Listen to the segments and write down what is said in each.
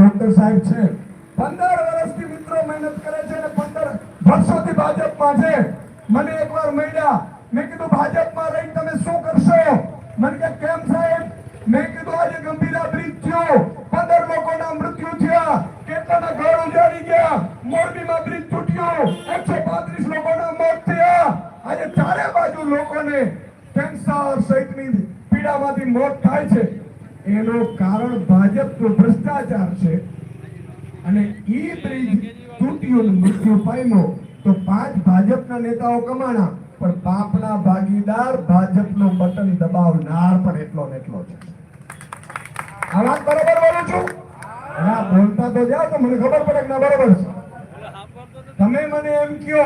Doctor સાહેબ છે. પંદર વર્ષથી મિત્રો મહેનત કરે છે અને પંદર વર્ષોથી ભાજપમાં છે. મને એકવાર મળ્યા. મેં કીધું, ભાજપમાં રહી તમે શું કરશો? મને કે, કેમ સાહેબ? મેં કીધું, આજે ગંભીરા બ્રિજ થયો. પંદર લોકોના મૃત્યુ થયા. કેટલાના ઘર ઉજાડી ગયા. મોરબીમાં બ્રિજ તૂટ્યો. એકસો પાંત્રીસ લોકોના મોત થયા. આજે ચારે બાજુ લોકોને કેન્સર સહિતની પીડામાંથી મોત થાય છે. એનું કારણ ભાજપનો ભ્રષ્ટાચાર છે. અને એ બ્રિજ તૂટ્યો મૃત્યુ પામ્યો. તો પાંચ ભાજપના નેતાઓ કમાણા, પણ પાપના ભાગીદાર ભાજપનો બટન દબાવનાર પણ એટલો ને એટલો છે. આ વાત બરોબર બોલું છું? હા, બોલતા તો જાઓ તો મને ખબર પડે કે બરોબર છે. તમે મને એમ કહો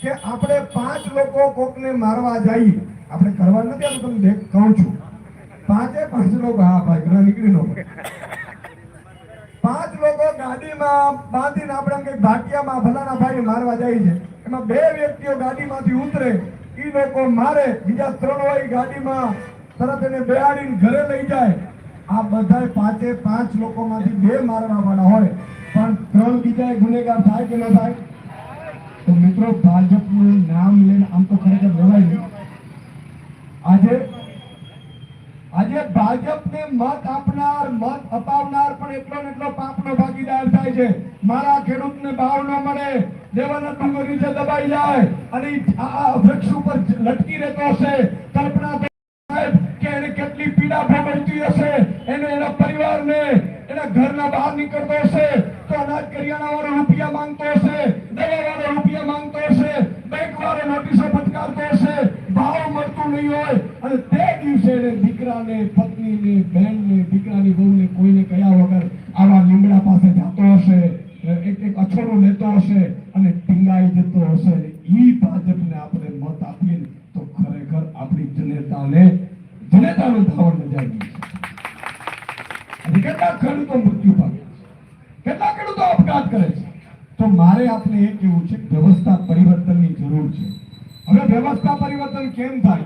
કે આપણે પાંચ લોકો કોકને મારવા જઈએ. આપણે કરવા નથી આવું તમને કહું છું. પાંચે પાંચ લોકો હા ભાઈ ઘણા નીકળી લો પાંચ લોકો ગાડીમાં બાંધીને આપણે કઈ ભાટિયામાં ભલાના ભાઈ મારવા જાય છે. એમાં બે વ્યક્તિઓ ગાડીમાંથી ઉતરે એ લોકો મારે, બીજા ત્રણ હોય ગાડીમાં તરત એને બેહાડીને ઘરે લઈ જાય. આ બધાય પાંચે પાંચ લોકોમાંથી બે મારવા વાળા હોય. પણ ત્રણ બીજા ગુનેગાર થાય કે ન થાય? તો મિત્રો, ભાજપનું નામ લઈને આમ તો ખરેખર લેવાય નહીં આજે આજે ભાજપને મત આપનાર, મત અપાવનાર પણ એટલો ને એટલો પાપનો ભાગીદાર થાય છે. મારા ખેડૂતને ભાવ ન મળે દેવાના ડુંગર નીચે દબાઈ જાય અને આ વૃક્ષ ઉપર લટકી રહેતો હશે. કલ્પના કે એને કેટલી પીડા ભોગવતી હશે. એને એના પરિવારને, એના ઘરના બહાર નીકળતો હશે તો અનાજ કરિયાણા વાળો રૂપિયા માંગતો હશે દવા વાળો રૂપિયા માંગતો હશે બેંક વાળો નોટિસો ફટકારતો હશે. ભાવ મળતું નહીં હોય એને દીકરાને, પત્નીને, બહેનને, દીકરાની બહુને કોઈને કયા વગર આવા લીમડા પાસે જતો હશે એક એક અછોડો લેતો હશે અને ટીંગાઈ જતો હશે. ઈ ભાજપને આપણે મત આપીએ તો ખરેખર આપણી જનતાને, જનતાનું ધાવણ છે. કેટલા ખેડૂતો મૃત્યુ પામે છે? કેટલા ખેડૂતો અપઘાત કરે છે? તો મારે આપણે એ કહેવું છે વ્યવસ્થા પરિવર્તનની જરૂર છે. હવે વ્યવસ્થા પરિવર્તન કેમ થાય?